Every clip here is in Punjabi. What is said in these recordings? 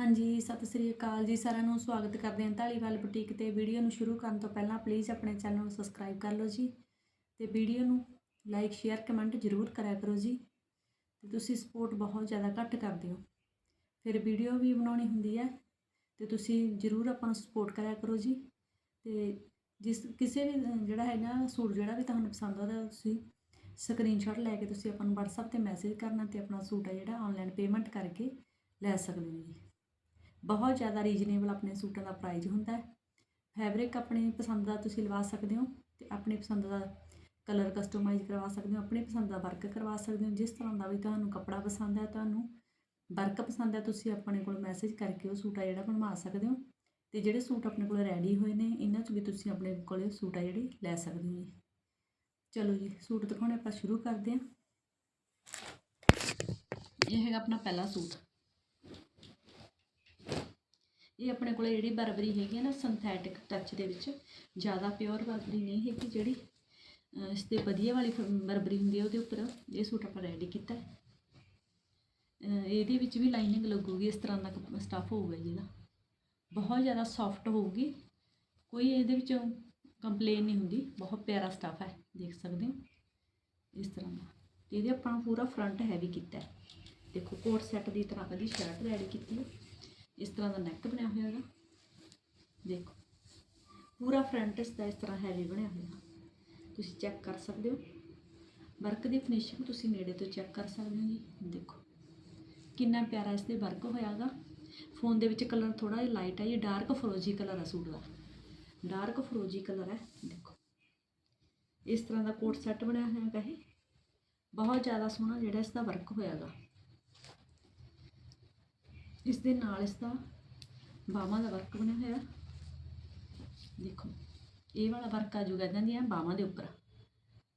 ਹਾਂਜੀ ਸਤਿ ਸ੍ਰੀ ਅਕਾਲ ਜੀ ਸਾਰਿਆਂ ਨੂੰ ਸਵਾਗਤ ਕਰਦੇ ਹਾਂ ਢਾਲੀਵਾਲ ਬੁਟੀਕ ਤੇ। ਵੀਡੀਓ ਨੂੰ ਸ਼ੁਰੂ ਕਰਨ ਤੋਂ ਪਹਿਲਾਂ ਪਲੀਜ਼ ਆਪਣੇ ਚੈਨਲ ਨੂੰ ਸਬਸਕ੍ਰਾਈਬ ਕਰ ਲਓ ਜੀ ਤੇ ਵੀਡੀਓ ਨੂੰ ਲਾਈਕ ਸ਼ੇਅਰ ਕਮੈਂਟ ਜ਼ਰੂਰ ਕਰਿਆ ਕਰੋ ਜੀ ਤੇ ਤੁਸੀਂ ਸਪੋਰਟ ਬਹੁਤ ਜ਼ਿਆਦਾ ਘੱਟ ਕਰਦੇ ਹੋ। ਫਿਰ ਵੀਡੀਓ ਵੀ ਬਣਾਉਣੀ ਹੁੰਦੀ ਹੈ ਤੇ ਤੁਸੀਂ ਜ਼ਰੂਰ ਆਪਾਂ ਨੂੰ ਸਪੋਰਟ ਕਰਿਆ ਕਰੋ ਜੀ ਤੇ ਜਿਸ ਕਿਸੇ ਵੀ ਅ, ਜਿਹੜਾ ਹੈਗਾ ਸੂਟ ਜਿਹੜਾ ਵੀ ਤੁਹਾਨੂੰ ਪਸੰਦ ਆਉਂਦਾ ਤੁਸੀਂ ਸਕਰੀਨਸ਼ਾਟ ਲੈ ਕੇ ਤੁਸੀਂ ਆਪਾਂ ਨੂੰ WhatsApp ਤੇ ਮੈਸੇਜ ਕਰਨਾ ਤੇ ਆਪਣਾ ਸੂਟ ਹੈ ਜਿਹੜਾ ਆਨਲਾਈਨ ਪੇਮੈਂਟ ਕਰਕੇ ਲੈ ਸਕਦੇ ਹੋ ਜੀ। ਬਹੁਤ ਜ਼ਿਆਦਾ ਰੀਜਨੇਬਲ ਆਪਣੇ ਸੂਟਾਂ ਦਾ ਪ੍ਰਾਈਸ ਹੁੰਦਾ ਹੈ। ਫੈਬਰਿਕ ਆਪਣੀ ਪਸੰਦ ਦਾ ਤੁਸੀਂ ਲਵਾ ਸਕਦੇ ਹੋ ਤੇ ਆਪਣੀ ਪਸੰਦ ਦਾ ਕਲਰ ਕਸਟਮਾਈਜ਼ ਕਰਵਾ ਸਕਦੇ ਹੋ, ਆਪਣੀ ਪਸੰਦ ਦਾ ਵਰਕ ਕਰਵਾ ਸਕਦੇ ਹੋ। ਜਿਸ ਤਰ੍ਹਾਂ ਦਾ ਵੀ ਤੁਹਾਨੂੰ ਕੱਪੜਾ ਪਸੰਦ ਹੈ, ਤੁਹਾਨੂੰ ਵਰਕ ਪਸੰਦ ਹੈ, ਤੁਸੀਂ ਆਪਣੇ ਕੋਲ ਮੈਸੇਜ ਕਰਕੇ ਉਹ ਸੂਟ ਆ ਜਿਹੜਾ ਬਣਵਾ ਸਕਦੇ ਹੋ। ਤੇ ਜਿਹੜੇ ਸੂਟ ਆਪਣੇ ਕੋਲ ਰੈਡੀ ਹੋਏ ਨੇ, ਇਹਨਾਂ 'ਚ ਵੀ ਤੁਸੀਂ ਆਪਣੇ ਕੋਲੇ ਸੂਟ ਆ ਜਿਹੜੇ ਲੈ ਸਕਦੇ ਹੋ ਜੀ। ਚਲੋ ਜੀ, ਸੂਟ ਦਿਖਾਉਣੇ ਆਪਾਂ ਸ਼ੁਰੂ ਕਰਦੇ ਹਾਂ। ਇਹ ਹੈਗਾ ਆਪਣਾ ਪਹਿਲਾ ਸੂਟ। ਇਹ ਆਪਣੇ ਕੋਲੇ ਜਿਹੜੀ ਬਰਬਰੀ ਹੈਗੀ ਹੈ ਨਾ ਸਿੰਥੈਟਿਕ ਟੱਚ ਦੇ ਵਿੱਚ, ਜ਼ਿਆਦਾ ਪਿਓਰ ਬਰਬਰੀ ਨਹੀਂ ਹੈਗੀ ਜਿਹੜੀ, ਅਹ ਇਸ ਤੇ ਵਧੀਆ ਵਾਲੀ ਬਰਬਰੀ ਹੁੰਦੀ ਹੈ ਉਹਦੇ ਉੱਪਰ ਇਹ ਸੂਟ ਆਪਾਂ ਰੈਡੀ ਕੀਤਾ ਹੈ। ਇਹਦੇ ਵਿੱਚ ਵੀ ਲਾਈਨਿੰਗ ਲੱਗੂਗੀ, ਇਸ ਤਰ੍ਹਾਂ ਦਾ ਸਟਫ ਹੋਊਗਾ ਜੀ ਇਹਦਾ। ਬਹੁਤ ਜ਼ਿਆਦਾ ਸੌਫਟ ਹੋਊਗੀ, ਕੋਈ ਇਹਦੇ ਵਿੱਚ ਕੰਪਲੇਨ ਨਹੀਂ ਹੁੰਦੀ, ਬਹੁਤ ਪਿਆਰਾ ਸਟੱਫ ਹੈ, ਦੇਖ ਸਕਦੇ ਹੋ। ਇਸ ਤਰ੍ਹਾਂ ਦਾ। ਇਹਦੇ ਆਪਾਂ ਪੂਰਾ ਫਰੰਟ ਹੈਵੀ ਕੀਤਾ ਹੈ। ਦੇਖੋ ਕੋਟ ਸੈੱਟ ਦੀ ਤਰ੍ਹਾਂ ਕਦੀ ਸ਼ਰਟ ਰੈਡੀ ਕੀਤੀ ਹੈ। ਇਸ ਤਰ੍ਹਾਂ ਦਾ ਨੈਕ ਬਣਿਆ ਹੋਇਆ ਹੈਗਾ। ਦੇਖੋ, ਪੂਰਾ ਫਰੰਟ ਇਸ ਦਾ ਇਸ ਤਰ੍ਹਾਂ ਹੈਵੀ ਬਣਿਆ ਹੋਇਆ। ਤੁਸੀਂ ਚੈੱਕ ਕਰ ਸਕਦੇ ਹੋ। ਵਰਕ ਦੀ ਫਿਨਿਸ਼ਿੰਗ ਤੁਸੀਂ ਨੇੜੇ ਤੋਂ ਚੈੱਕ ਕਰ ਸਕਦੇ ਹੋ ਜੀ। ਦੇਖੋ, ਕਿੰਨਾ ਪਿਆਰਾ ਇਸ ਤੇ ਵਰਕ ਹੋਇਆਗਾ ਫੋਨ ਦੇ ਵਿੱਚ ਕਲਰ ਥੋੜਾ ਜਿਹਾ ਲਾਈਟ ਹੈ ਇਹ ਡਾਰਕ ਫਰੋਜੀ ਕਲਰ ਹੈ ਸੂਟ ਦਾ। ਡਾਰਕ ਫਰੋਜੀ ਕਲਰ ਹੈ ਦੇਖੋ। ਇਸ ਤਰ੍ਹਾਂ ਦਾ ਕੋਟ ਸੈੱਟ ਬਣਿਆ ਹੋਇਆ ਹੈਗਾ ਇਹ। ਬਹੁਤ ਜ਼ਿਆਦਾ ਸੋਹਣਾ ਜਿਹੜਾ ਇਸ ਦਾ ਵਰਕ ਹੋਇਆਗਾ ਇਸ ਦੇ ਨਾਲ ਇਸ ਦਾ ਬਾਹਾਂ ਦਾ ਵਰਕ ਬਣਿਆ ਹੋਇਆ। ਦੇਖੋ, ਇਹ ਵਾਲਾ ਵਰਕ ਆ ਜੂਗਾ ਇਹਨਾਂ ਦੀਆਂ ਬਾਹਾਂ ਦੇ ਉੱਪਰ।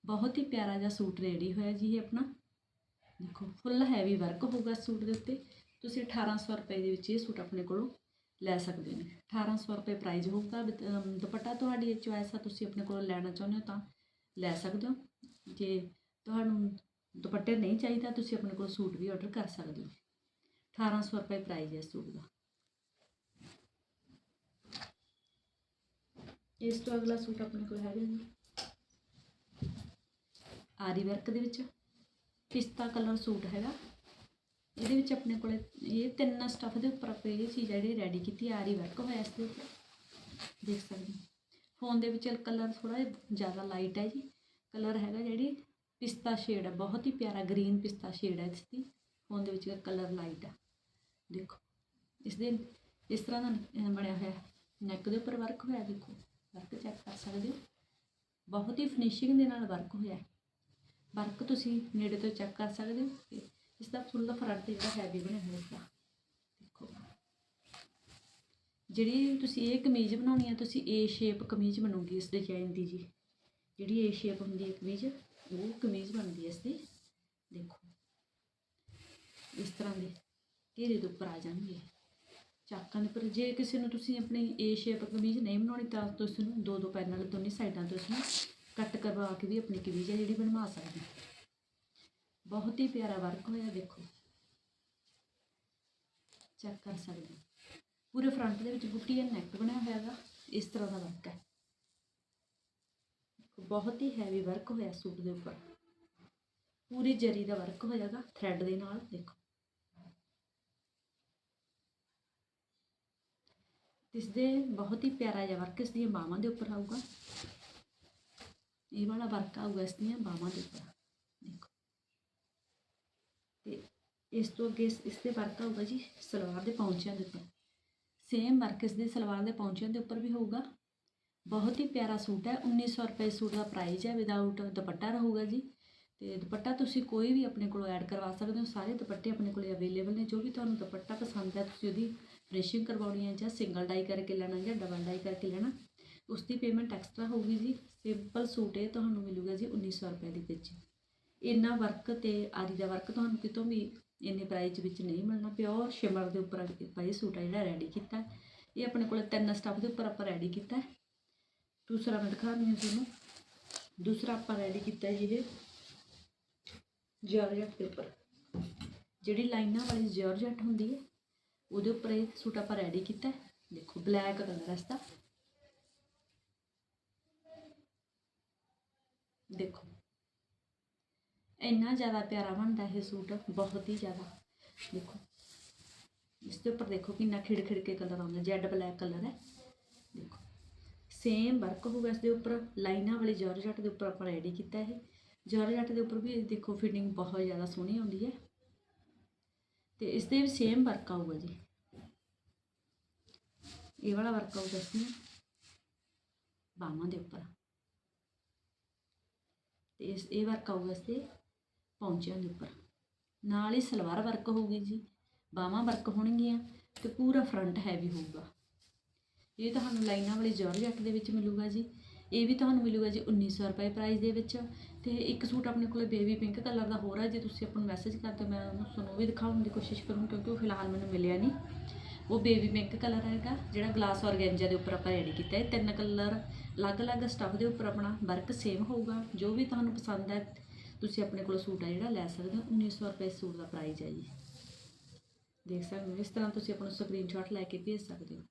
ਬਹੁਤ ਹੀ ਪਿਆਰਾ ਜਿਹਾ ਸੂਟ ਰੈਡੀ ਹੋਇਆ ਜੀ ਇਹ ਆਪਣਾ। ਦੇਖੋ ਫੁੱਲ ਹੈਵੀ ਵਰਕ ਹੋਊਗਾ ਸੂਟ ਦੇ ਉੱਤੇ। ਤੁਸੀਂ 1800 ਰੁਪਏ ਦੇ ਵਿੱਚ ਇਹ ਸੂਟ ਆਪਣੇ ਕੋਲੋਂ ਲੈ ਸਕਦੇ ਨੇ। 1800 ਰੁਪਏ ਪ੍ਰਾਈਸ ਹੋਊਗਾ ਦੁਪੱਟਾ ਤੁਹਾਡੀ ਚੁਆਇਸ ਆ, ਤੁਸੀਂ ਆਪਣੇ ਕੋਲੋਂ ਲੈਣਾ ਚਾਹੁੰਦੇ ਹੋ ਤਾਂ ਲੈ ਸਕਦੇ ਹੋ। ਜੇ ਤੁਹਾਨੂੰ ਦੁਪੱਟੇ ਨਹੀਂ ਚਾਹੀਦਾ, ਤੁਸੀਂ ਆਪਣੇ ਕੋਲ ਸੂਟ ਵੀ ਆਰਡਰ ਕਰ ਸਕਦੇ ਹੋ। 1800 ਰੁਪਏ ਪ੍ਰਾਈਸ ਹੈ ਇਸ ਸੂਟ ਦਾ। ਇਸ ਤੋਂ ਅਗਲਾ ਸੂਟ ਆਪਣੇ ਕੋਲ ਹੈਗਾ ਜੀ। ਆਰੀ ਵਰਕ ਦੇ ਵਿੱਚ ਪਿਸਤਾ ਕਲਰ ਸੂਟ ਹੈਗਾ। ਇਹਦੇ ਵਿੱਚ ਆਪਣੇ ਕੋਲ ਇਹ ਤਿੰਨ ਸਟਫ ਦੇ ਉੱਪਰ ਆਪਾਂ ਇਹ ਚੀਜ਼ ਜਿਹੜੀ ਰੈਡੀ ਕੀਤੀ, ਆਰੀ ਵਰਕ ਹੋਇਆ ਇਸ ਦੇ ਉੱਪਰ। ਦੇਖ ਸਕਦੇ ਹੋ। ਫੋਨ ਦੇ ਵਿੱਚ ਕਲਰ ਥੋੜਾ ਜ਼ਿਆਦਾ ਲਾਈਟ ਹੈ ਜੀ। ਕਲਰ ਹੈਗਾ ਜਿਹੜੀ ਪਿਸਤਾ ਸ਼ੇਡ ਹੈ, ਬਹੁਤ ਹੀ ਪਿਆਰਾ ਗ੍ਰੀਨ ਪਿਸਤਾ ਸ਼ੇਡ ਹੈ ਇਸ ਦੀ। ਫੋਨ ਦੇ ਵਿੱਚ ਕਲਰ ਲਾਈਟ ਹੈ ਦੇਖੋ, ਇਸ ਦੇ, ਇਸ ਤਰ੍ਹਾਂ ਦਾ ਬਣਿਆ ਹੋਇਆ ਨੈਕ ਦੇ ਉੱਪਰ ਵਰਕ ਹੋਇਆ, ਦੇਖੋ। ਵਰਕ ਚੈੱਕ ਕਰ ਸਕਦੇ ਹੋ। ਬਹੁਤ ਹੀ ਫਿਨਿਸ਼ਿੰਗ ਦੇ ਨਾਲ ਵਰਕ ਹੋਇਆ ਵਰਕ ਤੁਸੀਂ ਨੇੜੇ ਤੋਂ ਚੈੱਕ ਕਰ ਸਕਦੇ ਹੋ ਤੇ ਇਸ ਦਾ ਫੁੱਲ ਫਰੰਟ ਜਿਹੜਾ ਹੈਵੀ ਬਣਿਆ ਹੋਇਆ ਇਸਦਾ ਦੇਖੋ। ਜਿਹੜੀ ਤੁਸੀਂ ਇਹ ਕਮੀਜ਼ ਬਣਾਉਣੀ ਹੈ, ਤੁਸੀਂ ਏ ਸ਼ੇਪ ਕਮੀਜ਼ ਬਣੂਗੀ ਇਸ ਡਿਜ਼ਾਈਨ ਦੀ ਜੀ। ਜਿਹੜੀ ਏ ਸ਼ੇਪ ਹੁੰਦੀ ਹੈ ਕਮੀਜ਼, ਉਹ ਕਮੀਜ਼ ਬਣਦੀ ਹੈ ਇਸ ਦੀ। ਦੇਖੋ। ਇਸ ਤਰ੍ਹਾਂ ਦੇ। ਘੇਰੇ ਦੇ ਉੱਪਰ ਆ ਜਾਣਗੇ। ਚਾਕਾਂ ਦੇ ਉੱਪਰ ਜੇ ਕਿਸੇ ਨੂੰ ਤੁਸੀਂ ਆਪਣੀ ਏ ਸ਼ੇਪ ਕਮੀਜ਼ ਨਹੀਂ ਬਣਾਉਣੀ, ਤਾਂ ਤੁਸੀਂ ਨੂੰ ਦੋ ਦੋ ਪੈਨਲ ਦੋਨੇ ਸਾਈਡਾਂ ਤੋਂ ਇਸਨੂੰ ਕੱਟ ਕਰਵਾ ਕੇ ਵੀ ਆਪਣੀ ਕਮੀਜ਼ ਹੈ ਜਿਹੜੀ ਬਣਵਾ ਸਕਦੇ ਬਹੁਤ ਹੀ ਪਿਆਰਾ ਵਰਕ ਹੋਇਆ, ਦੇਖੋ। ਚੈੱਕ ਕਰ ਸਕਦੇ ਪੂਰੇ ਫਰੰਟ ਦੇ ਵਿੱਚ ਬੁੱਟੀ ਐਂਡ ਨੈਕ ਬਣਿਆ ਹੋਇਆ ਹੈਗਾ ਇਸ ਤਰ੍ਹਾਂ ਦਾ ਵਰਕ ਹੈ। ਬਹੁਤ ਹੀ ਹੈਵੀ ਵਰਕ ਹੋਇਆ ਸੂਟ ਦੇ ਉੱਪਰ। ਪੂਰੀ ਜਰੀ ਦਾ ਵਰਕ ਹੋਇਆਗਾ ਥ੍ਰੈਡ ਦੇ ਨਾਲ, ਦੇਖੋ। ਇਸ ਦੇ ਬਹੁਤ ਹੀ ਪਿਆਰਾ ਜਿਹਾ ਵਰਕ ਇਸ ਦੀਆਂ ਬਾਹਾਂ ਦੇ ਉੱਪਰ ਆਊਗਾ। ਇਹ ਵਾਲਾ ਵਰਕ ਆਊਗਾ ਇਸ ਦੀਆਂ ਬਾਹਾਂ ਦੇ ਉੱਪਰ। ਦੇਖੋ। ਤੇ ਇਸ ਤੋਂ ਅੱਗੇ ਇਸ ਇਸ ਦੇ ਵਰਕ ਆਊਗਾ ਜੀ ਸਲਵਾਰ ਦੇ ਪੌਂਚਿਆਂ ਦੇ ਉੱਪਰ। ਸੇਮ ਵਰਕ ਇਸ ਦੇ ਸਲਵਾਰ ਦੇ ਪੌਂਚਿਆਂ ਦੇ ਉੱਪਰ ਵੀ ਹੋਊਗਾ। ਬਹੁਤ ਹੀ ਪਿਆਰਾ ਸੂਟ ਹੈ। 1900 ਰੁਪਏ ਸੂਟ ਦਾ ਪ੍ਰਾਈਸ ਹੈ। ਵਿਦਆਊਟ ਦੁਪੱਟਾ ਰਹੂਗਾ ਜੀ। ਤੇ ਦੁਪੱਟਾ ਤੁਸੀਂ ਕੋਈ ਵੀ ਆਪਣੇ ਕੋਲੋਂ ਐਡ ਕਰਵਾ ਸਕਦੇ ਹੋ। ਸਾਰੇ ਦੁਪੱਟੇ ਆਪਣੇ ਕੋਲੇ ਅਵੇਲੇਬਲ ਨੇ। ਜੋ ਵੀ ਤੁਹਾਨੂੰ ਦੁਪੱਟਾ ਪਸੰਦ ਹੈ, ਤੁਸੀਂ ਉਹਦੀ ਫਿਨਿਸ਼ਿੰਗ ਕਰਵਾਉਣੀ ਹੈ ਜਾਂ ਸਿੰਗਲ ਡਾਈ ਕਰਕੇ ਲੈਣਾ ਜਾਂ ਡਬਲ ਡਾਈ ਕਰਕੇ ਲੈਣਾ ਉਸ ਦੀ ਪੇਮੈਂਟ ਐਕਸਟਰਾ ਹੋਊਗੀ ਜੀ। ਸਿੰਪਲ ਸੂਟ ਇਹ ਤੁਹਾਨੂੰ ਮਿਲੂਗਾ ਜੀ 1900 ਰੁਪਏ ਦੇ ਵਿੱਚ। ਇੰਨਾ ਵਰਕ ਤੇ ਆਰੀ ਦਾ ਵਰਕ ਤੁਹਾਨੂੰ ਕਿਤੋਂ ਵੀ ਇੰਨੇ ਪ੍ਰਾਈਸ ਵਿੱਚ ਨਹੀਂ ਮਿਲਣਾ। ਪਿਓਰ ਸ਼ਿਮਰ ਦੇ ਉੱਪਰ ਆਪਾਂ ਸੂਟ ਆ ਜਿਹੜਾ ਰੈਡੀ ਕੀਤਾ। ਇਹ ਆਪਣੇ ਕੋਲ ਤਿੰਨ ਸਟੱਫ ਦੇ ਉੱਪਰ ਆਪਾਂ ਰੈਡੀ ਕੀਤਾ। ਦੂਸਰਾ ਮੈਂ ਦਿਖਾ ਰਹੀ ਹਾਂ ਤੁਹਾਨੂੰ। ਦੂਸਰਾ ਆਪਾਂ ਰੈਡੀ ਕੀਤਾ ਜੀ ਇਹ ਜਾਰਜਟ ਦੇ ਉੱਪਰ। ਜਿਹੜੀ ਲਾਈਨਾਂ ਵਾਲੀ ਜਾਰਜਟ ਹੁੰਦੀ ਹੈ ਉਹਦੇ ਉੱਪਰ ਇਹ ਸੂਟ ਆਪਾਂ ਰੈਡੀ ਕੀਤਾ ਹੈ। ਦੇਖੋ ਬਲੈਕ ਕਲਰ ਹੈ ਇਸਦਾ ਦੇਖੋ। ਇੰਨਾ ਜ਼ਿਆਦਾ ਪਿਆਰਾ ਬਣਦਾ ਇਹ ਸੂਟ, ਬਹੁਤ ਹੀ ਜ਼ਿਆਦਾ। ਦੇਖੋ। ਇਸ ਦੇ ਉੱਪਰ ਦੇਖੋ ਕਿੰਨਾ ਖਿੜ ਖਿੜ ਕੇ ਕਲਰ ਆਉਂਦਾ ਜੈਡ ਬਲੈਕ ਕਲਰ ਹੈ। ਦੇਖੋ। ਸੇਮ ਵਰਕ ਹੋਊਗਾ ਇਸ ਦੇ ਉੱਪਰ। ਲਾਈਨਾਂ ਵਾਲੀ ਜਾਰਜਟ ਦੇ ਉੱਪਰ ਆਪਾਂ ਰੈਡੀ ਕੀਤਾ ਇਹ। ਜਾਰਜਟ ਦੇ ਉੱਪਰ ਵੀ ਦੇਖੋ ਫਿਟਿੰਗ ਬਹੁਤ ਜ਼ਿਆਦਾ ਸੋਹਣੀ ਆਉਂਦੀ ਹੈ। ਤੇ ਇਸ ਦੇ ਵੀ ਸੇਮ ਵਰਕ ਆਊਗਾ ਜੀ। ਇਹ ਵਾਲਾ ਵਰਕ ਆਊਗਾ ਇਸ ਨੂੰ ਬਾਹਾਂ ਦੇ ਉੱਪਰ ਤੇ ਇਸ ਇਹ ਵਰਕ ਆਊਗਾ ਇਸ ਦੇ ਪੌਂਚਿਆਂ ਦੇ ਉੱਪਰ ਨਾਲ ਹੀ ਸਲਵਾਰ ਵਰਕ ਹੋਊਗੀ ਜੀ ਬਾਹਾਂ ਵਰਕ ਹੋਣਗੀਆਂ ਤੇ ਪੂਰਾ ਫਰੰਟ ਹੈਵੀ ਹੋਊਗਾ ਇਹ ਤੁਹਾਨੂੰ ਲਾਈਨਾਂ ਵਾਲੀ ਜਾਰਜਟ ਦੇ ਵਿੱਚ ਮਿਲੂਗਾ ਜੀ ਇਹ ਵੀ ਤੁਹਾਨੂੰ ਮਿਲੂਗਾ ਜੀ 1900 ਰੁਪਏ ਪ੍ਰਾਈਸ ਦੇ ਵਿੱਚ ਤੇ ਇੱਕ ਸੂਟ ਆਪਣੇ ਕੋਲੇ ਬੇਬੀ ਪਿੰਕ ਕਲਰ ਦਾ ਹੋਰ ਹੈ ਜੇ ਤੁਸੀਂ ਆਪਾਂ ਨੂੰ ਮੈਸੇਜ ਕਰਦੇ ਹੋ, ਮੈਂ ਉਹਨੂੰ ਤੁਹਾਨੂੰ ਵੀ ਦਿਖਾਉਣ ਦੀ ਕੋਸ਼ਿਸ਼ ਕਰੂੰ ਕਿਉਂਕਿ ਉਹ ਫਿਲਹਾਲ ਮੈਨੂੰ ਮਿਲਿਆ ਨਹੀਂ ਉਹ ਬੇਬੀ ਪਿੰਕ ਕਲਰ ਹੈਗਾ, ਜਿਹੜਾ ਗਲਾਸ ਔਰਗੈਂਜਾ ਦੇ ਉੱਪਰ ਆਪਾਂ ਰੈਡੀ ਕੀਤਾ ਹੈ। ਤਿੰਨ ਕਲਰ ਅਲੱਗ-ਅਲੱਗ ਸਟੱਫ ਦੇ ਉੱਪਰ ਆਪਣਾ ਵਰਕ ਸੇਮ ਹੋਊਗਾ। ਜੋ ਵੀ ਤੁਹਾਨੂੰ ਪਸੰਦ ਹੈ, ਤੁਸੀਂ ਆਪਣੇ ਕੋਲ ਸੂਟ ਆ ਜਿਹੜਾ ਲੈ ਸਕਦੇ ਹੋ। 1900 ਰੁਪਏ ਸੂਟ ਦਾ ਪ੍ਰਾਈਸ ਹੈ ਜੀ। ਦੇਖ ਸਕਦੇ ਹੋ, ਇਸ ਤਰ੍ਹਾਂ ਤੁਸੀਂ ਆਪਣਾ ਸਕਰੀਨਸ਼ਾਟ ਲੈ ਕੇ ਭੇਜ ਸਕਦੇ ਹੋ।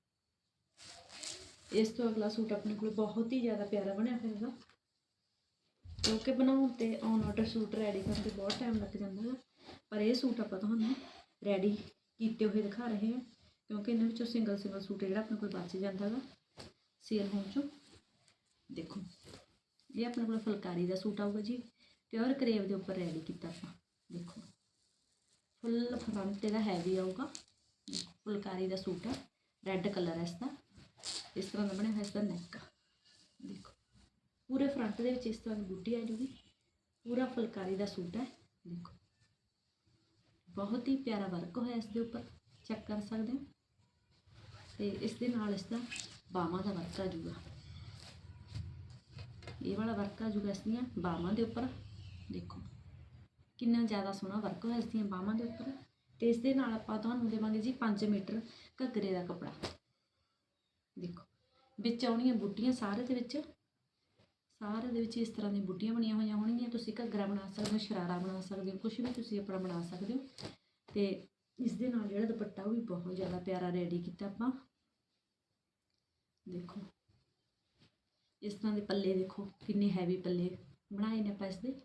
ਇਸ ਤੋਂ ਅਗਲਾ ਸੂਟ ਆਪਣੇ ਕੋਲ ਬਹੁਤ ਹੀ ਜ਼ਿਆਦਾ ਪਿਆਰਾ ਬਣਿਆ ਹੋਇਆ ਹੈਗਾ। ਕਿਉਂਕਿ ਬਣਾਉਣ ਤੇ ਔਨ ਆਰਡਰ ਸੂਟ ਰੈਡੀ ਕਰਨ ਤੇ ਬਹੁਤ ਟਾਈਮ ਲੱਗ ਜਾਂਦਾ ਹੈ। ਪਰ ਇਹ ਸੂਟ ਆਪਾਂ ਤੁਹਾਨੂੰ ਰੈਡੀ ਕੀਤੇ ਹੋਏ ਦਿਖਾ ਰਹੇ ਹਾਂ। ਕਿਉਂਕਿ ਇਹਨਾਂ ਵਿੱਚੋਂ ਸਿੰਗਲ ਸਿੰਗਲ ਸੂਟ ਜਿਹੜਾ, ਆਪਣੇ ਕੋਲ ਬਚ ਜਾਂਦਾ ਹੈਗਾ ਸੇਲ ਹੋਣ ਚੋਂ। ਦੇਖੋ, ਇਹ ਆਪਣੇ ਕੋਲ ਫੁਲਕਾਰੀ ਦਾ ਸੂਟ ਆਊਗਾ ਜੀ। ਪਿਓਰ ਕਰੇਵ ਦੇ ਉੱਪਰ ਰੈਡੀ ਕੀਤਾ ਆਪਾਂ। ਦੇਖੋ ਫੁੱਲ ਫਰੰਟ ਇਹਦਾ ਹੈਵੀ ਆਊਗਾ। ਫੁਲਕਾਰੀ ਦਾ ਸੂਟ ਹੈ ਰੈੱਡ ਕਲਰ ਹੈ ਇਸਦਾ। ਇਸ ਤਰ੍ਹਾਂ ਦਾ ਬਣਿਆ ਹੋਇਆ ਇਸਦਾ ਨੈਕ ਦੇਖੋ, ਪੂਰੇ ਫਰੰਟ ਦੇ ਵਿੱਚ ਇਸ ਤਰ੍ਹਾਂ ਦੀ ਬੂਟੀ ਆ ਜੂਗੀ। ਪੂਰਾ ਫੁਲਕਾਰੀ ਦਾ ਸੂਟ ਹੈ ਦੇਖੋ, ਬਹੁਤ ਹੀ ਪਿਆਰਾ ਵਰਕ ਹੋਇਆ ਇਸ ਦੇ ਉੱਪਰ। ਚੈੱਕ ਕਰ ਸਕਦੇ ਹੋ। ਤੇ ਇਸ ਦੇ ਨਾਲ ਇਸ ਦਾ ਬਾਹਾਂ ਦਾ ਵਰਕ ਆ ਜੂਗਾ ਇਹ ਵਾਲਾ ਵਰਕ ਆ ਜੂਗਾ ਇਸ ਦੀਆਂ ਬਾਹਾਂ ਦੇ ਉੱਪਰ। ਦੇਖੋ, ਕਿੰਨਾ ਜ਼ਿਆਦਾ ਸੋਹਣਾ ਵਰਕ ਹੋਇਆ ਇਸ ਦੀਆਂ ਬਾਹਾਂ ਦੇ ਉੱਪਰ। ਤੇ ਇਸ ਦੇ ਨਾਲ ਆਪਾਂ ਤੁਹਾਨੂੰ ਦੇਵਾਂਗੇ ਜੀ 5 ਮੀਟਰ ਘੱਗਰੇ ਦਾ ਕੱਪੜਾ। ਦੇਖੋ, ਵਿੱਚ ਆਉਣੀਆਂ ਬੂਟੀਆਂ ਸਾਰੇ ਦੇ ਵਿੱਚ। ਸਾਰੇ ਦੇ ਵਿੱਚ ਇਸ ਤਰ੍ਹਾਂ ਦੀਆਂ ਬੂਟੀਆਂ ਬਣੀਆਂ ਹੋਈਆਂ ਹੋਣਗੀਆਂ। ਤੁਸੀਂ ਘੱਗਰਾ ਬਣਾ ਸਕਦੇ ਹੋ, ਸ਼ਰਾਰਾ ਬਣਾ ਸਕਦੇ ਹੋ ਕੁਝ ਵੀ ਤੁਸੀਂ ਆਪਣਾ ਬਣਾ ਸਕਦੇ ਹੋ। ਤੇ ਇਸ ਦੇ ਨਾਲ ਜਿਹੜਾ ਦੁਪੱਟਾ ਉਹ ਵੀ ਬਹੁਤ ਜ਼ਿਆਦਾ ਪਿਆਰਾ ਰੈਡੀ ਕੀਤਾ ਆਪਾਂ। ਦੇਖੋ। ਇਸ ਤਰ੍ਹਾਂ ਦੇ ਪੱਲੇ ਦੇਖੋ, ਕਿੰਨੇ ਹੈਵੀ ਪੱਲੇ ਬਣਾਏ ਨੇ ਆਪਾਂ ਇਸ ਦੇ।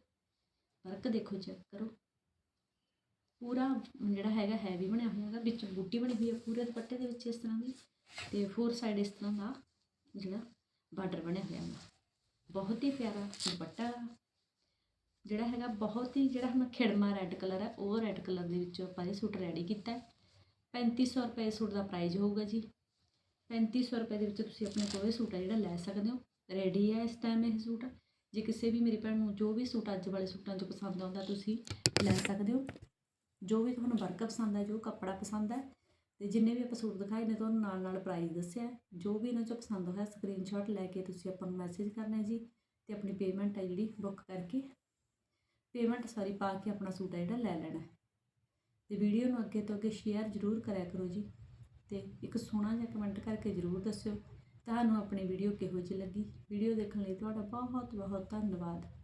ਵਰਕ ਦੇਖੋ ਚੈੱਕ ਕਰੋ। ਪੂਰਾ ਜਿਹੜਾ ਹੈਗਾ ਹੈਵੀ ਬਣਿਆ ਹੋਇਆ ਹੈਗਾ, ਵਿੱਚ ਬੂਟੀ ਬਣੀ ਹੋਈ ਹੈ ਪੂਰੇ ਦੁਪੱਟੇ ਦੇ ਵਿੱਚ ਇਸ ਤਰ੍ਹਾਂ ਦੀ। ਤੇ ਫੋਰ ਸਾਈਡ ਇਸ ਤਰ੍ਹਾਂ ਦਾ ਜਿਹੜਾ ਬਾਰਡਰ ਬਣਿਆ ਹੋਇਆ ਹੈ ਬਹੁਤ ਹੀ ਪਿਆਰਾ ਦੁਪੱਟਾ। ਜਿਹੜਾ ਹੈਗਾ ਬਹੁਤ ਹੀ ਜਿਹੜਾ ਹੁਣ ਖਿੜਮਾ ਰੈੱਡ ਕਲਰ ਹੈ, ਉਹ ਰੈੱਡ ਕਲਰ ਦੇ ਵਿੱਚੋਂ ਆਪਾਂ ਇਹ ਸੂਟ ਰੈਡੀ ਕੀਤਾ ਹੈ। 3500 ਰੁਪਏ ਸੂਟ ਦਾ ਪ੍ਰਾਈਸ ਹੋਊਗਾ ਜੀ। 3500 ਰੁਪਏ ਦੇ ਵਿੱਚ ਤੁਸੀਂ ਆਪਣੇ ਕੋਈ ਸੂਟ ਹੈ ਜਿਹੜਾ ਲੈ ਸਕਦੇ ਹੋ। ਰੈਡੀ ਹੈ ਇਸ ਟਾਈਮ ਇਹ ਸੂਟ। ਜੇ ਕਿਸੇ ਵੀ ਮੇਰੀ ਭੈਣ ਨੂੰ ਜੋ ਵੀ ਸੂਟ ਅੱਜ ਵਾਲੇ ਸੂਟਾਂ 'ਚ ਪਸੰਦ ਆਉਂਦਾ, ਤੁਸੀਂ ਲੈ ਸਕਦੇ ਹੋ। ਜੋ ਵੀ ਤੁਹਾਨੂੰ ਵਰਕ ਪਸੰਦ ਹੈ, ਜੋ ਕੱਪੜਾ ਪਸੰਦ ਹੈ, ਤੇ ਜਿੰਨੇ ਵੀ ਆਪਾਂ ਸੂਟ ਦਿਖਾਏ ਨੇ, ਤੁਹਾਨੂੰ ਨਾਲ ਨਾਲ ਪ੍ਰਾਈਸ ਦੱਸਿਆ ਜੋ ਵੀ ਇਹਨਾਂ 'ਚੋਂ ਪਸੰਦ ਹੋਇਆ ਸਕਰੀਨਸ਼ਾਟ ਲੈ ਕੇ ਤੁਸੀਂ ਆਪਾਂ ਨੂੰ ਮੈਸੇਜ ਕਰਨਾ ਹੈ ਜੀ, ਤੇ ਆਪਣੀ ਪੇਮੈਂਟ ਹੈ ਜਿਹੜੀ ਬੁੱਕ ਕਰਕੇ ਪੇਮੈਂਟ ਸਾਰੀ ਪਾ ਕੇ ਆਪਣਾ ਸੂਟ ਹੈ ਜਿਹੜਾ ਲੈ ਲੈਣਾ ਹੈ। ਤੇ ਵੀਡੀਓ ਨੂੰ ਅੱਗੇ ਤੋਂ ਅੱਗੇ ਸ਼ੇਅਰ ਜ਼ਰੂਰ ਕਰਿਆ ਕਰੋ ਜੀ ਤੇ ਇੱਕ ਸੋਹਣਾ ਜਿਹਾ ਕਮੈਂਟ ਕਰਕੇ ਜ਼ਰੂਰ ਦੱਸਿਓ। ਤੁਹਾਨੂੰ ਆਪਣੀ ਵੀਡੀਓ ਕਿਹੋ ਜਿਹੀ ਲੱਗੀ? ਵੀਡੀਓ ਦੇਖਣ ਲਈ ਤੁਹਾਡਾ ਬਹੁਤ ਬਹੁਤ ਧੰਨਵਾਦ।